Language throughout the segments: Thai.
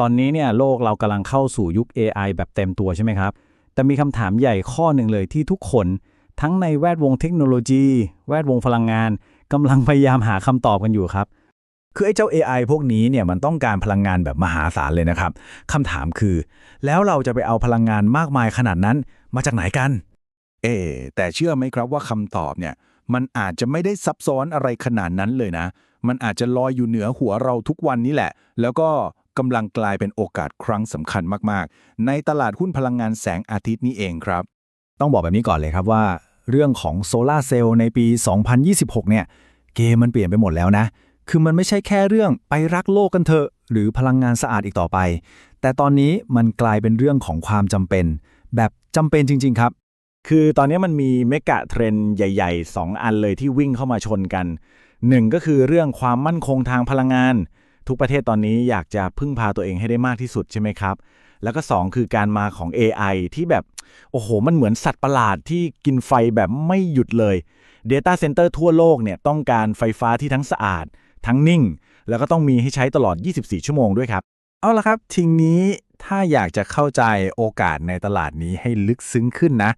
ตอนนี้เนี่ยโลกเรากำลังเข้าสู่ยุค AI แบบเต็มตัวใช่ไหมครับ แต่มีคำถามใหญ่ข้อหนึ่งเลยที่ทุกคน ทั้งในแวดวงเทคโนโลยี แวดวงพลังงานกำลังพยายามหาคำตอบกันอยู่ครับ คือไอ้เจ้า AI พวกนี้เนี่ยมันต้องการพลังงานแบบมหาศาลเลยนะครับคำถามคือ แล้วเราจะไปเอาพลังงานมากมายขนาดนั้นมาจากไหนกัน เอแต่เชื่อไหมครับว่าคำตอบเนี่ยมันอาจจะไม่ได้ซับซ้อนอะไรขนาดนั้นเลยนะ มันอาจจะลอยอยู่เหนือหัวเราทุกวันนี้แหละ แล้วก็ กำลังกลายเป็นโอกาสครั้งสำคัญมากๆ ในตลาดหุ้นพลังงานแสงอาทิตย์นี้เองครับ ต้องบอกแบบนี้ก่อนเลยครับว่า เรื่องของโซลาเซลล์ในปี 2026 เนี่ย เกมมันเปลี่ยนไปหมดแล้วนะ คือมันไม่ใช่แค่เรื่องไปรักโลกกันเถอะหรือพลังงานสะอาดอีกต่อไป แต่ตอนนี้มันกลายเป็นเรื่องของความจำเป็น แบบจำเป็นจริง ๆ ครับคือตอนนี้มันมีเมกะเทรนใหญ่ ๆ 2 อันเลยที่วิ่งเข้ามาชนกันหนึ่งก็คือเรื่องความมั่นคงทางพลังงาน ทุกประเทศตอนนี้อยากจะพึ่งพาตัวเองให้ได้มากที่สุดใช่ไหมครับ แล้วก็ 2 คือการมาของ AI ที่แบบ โอ้โห มันเหมือนสัตว์ประหลาดที่กินไฟแบบไม่หยุดเลย Data Center ทั่วโลกเนี่ยต้องการไฟฟ้าที่ทั้งสะอาด ทั้งนิ่ง แล้วก็ต้องมีให้ใช้ตลอด 24 ชั่วโมงด้วยครับ เอาละครับทีนี้ถ้าอยากจะเข้าใจโอกาสในตลาดนี้ให้ลึกซึ้งขึ้นนะ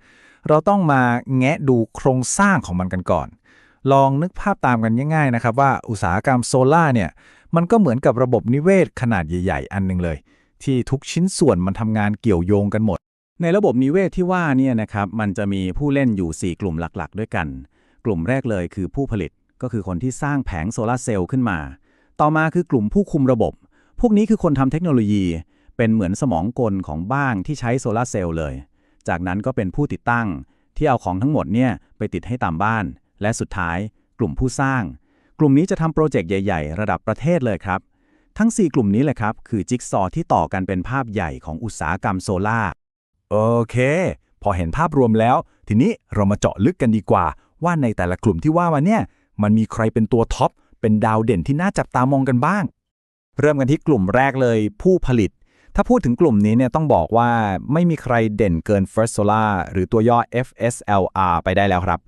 เราต้องมาแงะดูโครงสร้างของมันกันก่อน ลองนึกภาพตามกันง่ายๆนะครับว่าอุตสาหกรรมโซล่าเนี่ยมันก็เหมือนกับระบบนิเวศขนาดใหญ่ๆ อันหนึงเลย ที่ทุกชิ้นส่วนมันทำงานเกี่ยวโยงกันหมด ในระบบนิเวศที่ว่าเนี่ยนะครับมันจะมีผู้เล่นอยู่ 4 กลุ่มหลักๆ ด้วยกัน กลุ่มแรกเลยคือผู้ผลิตก็คือคนที่สร้างแผงโซลาเซลล์ขึ้นมา ต่อมาคือกลุ่มผู้คุมระบบ พวกนี้คือคนทำเทคโนโลยี เป็นเหมือนสมองกลของบ้านที่ใช้โซลาเซลล์เลย จากนั้นก็เป็นผู้ติดตั้ง ที่เอาของทั้งหมดเนี่ยไปติดให้ตามบ้าน และสุดท้ายกลุ่มผู้สร้าง กลุ่มนี้จะทำโปรเจกต์ใหญ่ ๆ ระดับประเทศเลยครับ ทั้ง 4 กลุ่มนี้แหละครับ คือจิ๊กซอว์ที่ต่อกันเป็นภาพใหญ่ของอุตสาหกรรมโซลาร์โอเค พอเห็นภาพรวมแล้ว ทีนี้เรามาเจาะลึกกันดีกว่า ว่าในแต่ละกลุ่มที่ว่ามาเนี่ยมันมีใครเป็นตัวท็อปเป็นดาวเด่นที่น่าจับตามองกันบ้าง เริ่มกันที่กลุ่มแรกเลย ผู้ผลิต ถ้าพูดถึงกลุ่มนี้เนี่ยต้องบอกว่าไม่มีใครเด่นเกิน First Solar หรือตัวย่อ FSLR ไปได้แล้วครับ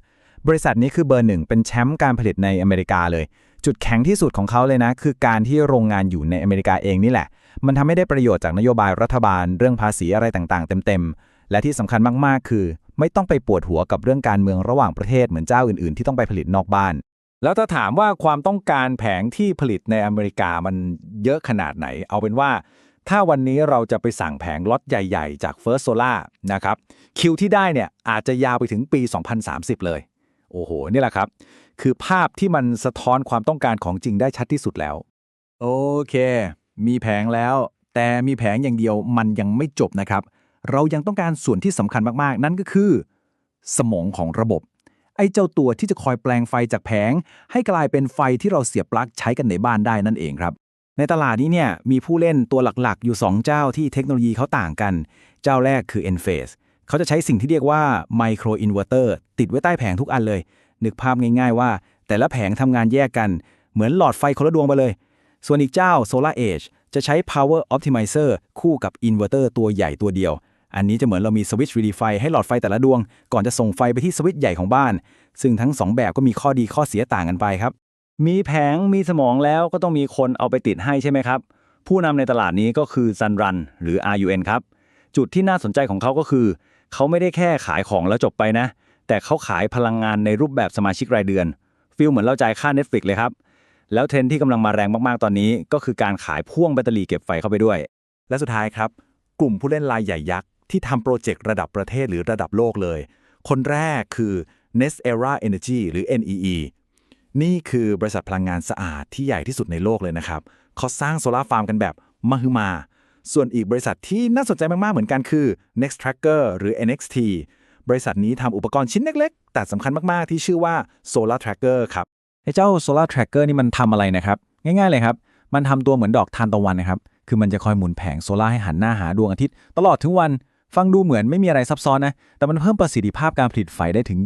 บริษัทนี้คือเบอร์หนึ่งเป็นแชมป์การผลิตในอเมริกาเลย จุดแข็งที่สุดของเขาเลยนะ คือการที่โรงงานอยู่ในอเมริกาเองนี่แหละ มันทำให้ได้ประโยชน์จากนโยบายรัฐบาล เรื่องภาษีอะไรต่างๆ เต็มๆ และที่สำคัญมากๆ คือ ไม่ต้องไปปวดหัวกับเรื่องการเมืองระหว่างประเทศเหมือนเจ้าอื่นๆ ที่ต้องไปผลิตนอกบ้าน แล้วถ้าถามว่าความต้องการแผงที่ผลิตในอเมริกามันเยอะขนาดไหน เอาเป็นว่าถ้าวันนี้เราจะไปสั่งแผงล็อตใหญ่ ๆ จาก First Solar นะครับ คิวที่ได้เนี่ยอาจจะยาวไปถึงปี 2030 เลย โอ้โห นี่แหละครับ คือภาพที่มันสะท้อนความต้องการของจริงได้ชัดที่สุดแล้ว โอเค มีแผงแล้ว แต่มีแผงอย่างเดียวมันยังไม่จบนะครับ เรายังต้องการส่วนที่สำคัญมากๆ นั่นก็คือ สมองของระบบ ไอ้เจ้าตัวที่จะคอยแปลงไฟจากแผง ให้กลายเป็นไฟที่เราเสียบปลั๊กใช้กันในบ้านได้นั่นเองครับในตลาดนี้เนี่ยมีผู้เล่นตัวหลักๆ อยู่ 2 เจ้าที่เทคโนโลยีเขาต่างกัน เจ้าแรกคือ Enphase เขาจะใช้สิ่งที่เรียกว่า Micro Inverter ติดไว้ใต้แผงทุกอันเลย นึกภาพง่ายๆว่า แต่ละแผงทำงานแยกกัน เหมือนหลอดไฟคนละดวงไปเลย ส่วนอีกเจ้า Solar Edge จะใช้ Power Optimizer คู่กับ Inverter ตัวใหญ่ตัวเดียว อันนี้จะเหมือนเรามีสวิตช์ RED ไฟให้หลอดไฟแต่ละดวง ก่อนจะส่งไฟไปที่สวิตช์ใหญ่ของบ้าน ซึ่งทั้งสองแบบก็มีข้อดีข้อเสียต่างกันไปครับ มีแผงมีสมองแล้วก็ต้องมีคนเอาไปติดให้ใช่ไหมครับ ผู้นำในตลาดนี้ก็คือ Sunrun หรือ RUN ครับ จุดที่น่าสนใจของเขาก็คือ เขาไม่ได้แค่ขายของแล้วจบไปนะ แต่เขาขายพลังงานในรูปแบบสมาชิกรายเดือนฟีลเหมือนเราจ่ายค่า Netflix เลยครับ แล้วเทรนที่กำลังมาแรงมาก ๆ ตอนนี้ก็คือการขายพ่วงแบตเตอรี่เก็บไฟเข้าไปด้วย และสุดท้ายครับ กลุ่มผู้เล่นรายใหญ่ยักษ์ที่ทำโปรเจกต์ระดับประเทศหรือระดับโลกเลย คนแรกคือ Nest Era Energy หรือ NEE นี่คือบริษัทพลังงานสะอาดที่ใหญ่ที่สุดในโลกเลยนะครับเขาสร้างโซลาร์ฟาร์มกันแบบมหึมา ส่วนอีกบริษัทที่น่าสนใจมาก ๆ เหมือนกันคือ Next Tracker หรือ NXT บริษัทนี้ทำอุปกรณ์ชิ้นเล็ก ๆ แต่สำคัญมาก ๆ ที่ชื่อว่า Solar Tracker ครับไอ้เจ้า Solar Tracker นี่มันทำอะไรนะครับ ง่าย ๆ เลยครับ มันทำตัวเหมือนดอกทานตะวันนะครับ คือมันจะคอยหมุนแผงโซลาร์ให้หันหน้าหาดวงอาทิตย์ ตลอดทั้งวัน ฟังดูเหมือนไม่มีอะไรซับซ้อนนะ แต่มันเพิ่มประสิทธิภาพการผลิตไฟได้ถึง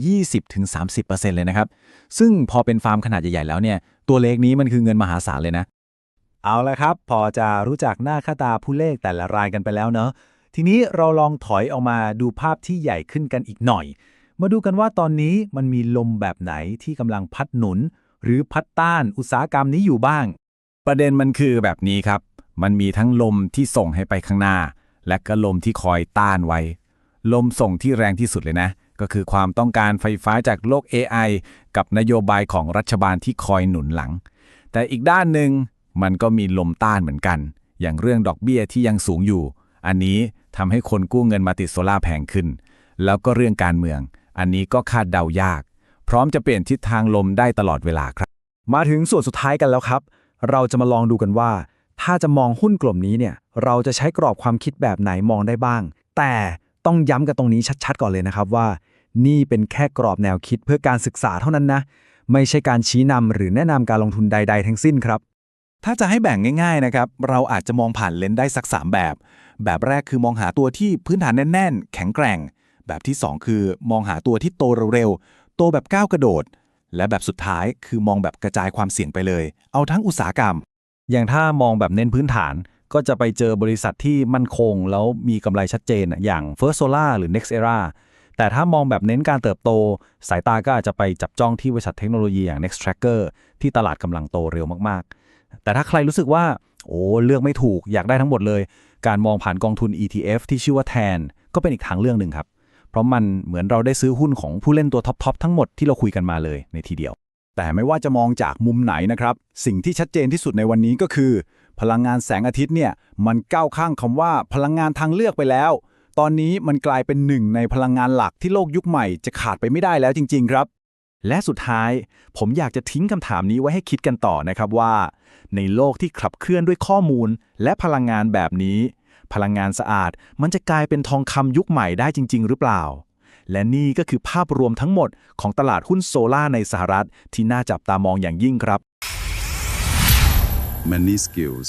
20-30%เลยนะครับ ซึ่งพอเป็นฟาร์มขนาดใหญ่ๆแล้วเนี่ย ตัวเลขนี้มันคือเงินมหาศาลเลยนะ เอาละครับ พอจะรู้จักหน้าค่าตาผู้เลขแต่ละรายกันไปแล้วเนาะทีนี้เราลองถอยออกมาดูภาพที่ใหญ่ขึ้นกันอีกหน่อย มาดูกันว่าตอนนี้มันมีลมแบบไหนที่กำลังพัดหนุน หรือพัดต้านอุตสาหกรรมนี้อยู่บ้าง ประเด็นมันคือแบบนี้ครับ มันมีทั้งลมที่ส่งให้ไปข้างหน้า และก็ลมที่คอยต้านไว้ ลมส่งที่แรงที่สุดเลยนะ ก็คือความต้องการไฟฟ้าจากโลก AI กับนโยบายของรัฐบาลที่คอยหนุนหลัง แต่อีกด้านหนึ่ง มันก็มีลมต้านเหมือนกัน อย่างเรื่องดอกเบี้ยที่ยังสูงอยู่ อันนี้ทำให้คนกู้เงินมาติดโซล่าแพงขึ้น แล้วก็เรื่องการเมือง อันนี้ก็คาดเดายาก พร้อมจะเปลี่ยนทิศทางลมได้ตลอดเวลาครับ มาถึงส่วนสุดท้ายกันแล้วครับ เราจะมาลองดูกันว่า ถ้าจะมองหุ้นกลุ่มนี้เนี่ยเราจะใช้กรอบความคิดแบบไหนมองได้บ้าง แต่ต้องย้ำกันตรงนี้ชัดๆ ก่อนเลยนะครับว่า นี่เป็นแค่กรอบแนวคิดเพื่อการศึกษาเท่านั้นนะ ไม่ใช่การชี้นำหรือแนะนำการลงทุนใด ๆ ทั้งสิ้นครับ ถ้าจะให้แบ่งง่าย ๆนะครับ เราอาจจะมองผ่านเลนส์ได้สัก 3 แบบ แบบแรกคือมองหาตัวที่พื้นฐานแน่น ๆ แข็งแกร่ง แบบที่ 2 คือมองหาตัวที่โตเร็วๆ โตแบบก้าวกระโดด และแบบสุดท้ายคือมองแบบกระจายความเสี่ยงไปเลย เอาทั้งอุตสาหกรรม อย่างถ้ามองแบบเน้นพื้นฐาน ก็จะไปเจอบริษัทที่มั่นคง แล้วมีกำไรชัดเจนอย่าง First Solar หรือ Next Era แต่ถ้ามองแบบเน้นการเติบโต สายตาก็อาจจะไปจับจ้องที่บริษัทเทคโนโลยีอย่าง Next Tracker ที่ตลาดกำลังโตเร็วมากๆ แต่ถ้าใครรู้สึกว่า โอ้เลือกไม่ถูกอยากได้ทั้งหมดเลย การมองผ่านกองทุน ETF ที่ชื่อว่าแทน ก็เป็นอีกทางเรื่องหนึ่งครับ เพราะมันเหมือนเราได้ซื้อหุ้นของผู้เล่นตัวท็อปๆทั้งหมดที่เราคุยกันมาเลยในทีเดียว แต่ไม่ว่าจะมองจากมุมไหนนะครับ สิ่งที่ชัดเจนที่สุดในวันนี้ก็คือ พลังงานแสงอาทิตย์เนี่ยมันก้าวข้างคำว่าพลังงานทางเลือกไปแล้ว ตอนนี้มันกลายเป็นหนึ่งในพลังงานหลักที่โลกยุคใหม่จะขาดไปไม่ได้แล้วจริง ๆ ครับ และสุดท้าย ผมอยากจะทิ้งคำถามนี้ไว้ให้คิดกันต่อนะครับว่า ในโลกที่ขับเคลื่อนด้วยข้อมูล และพลังงานแบบนี้ พลังงานสะอาดมันจะกลายเป็นทองคำยุคใหม่ได้จริง ๆ หรือเปล่า และนี่ก็คือภาพรวมทั้งหมดของตลาดหุ้นโซลาในสหรัฐที่น่าจับตามองอย่างยิ่งครับ Money Skills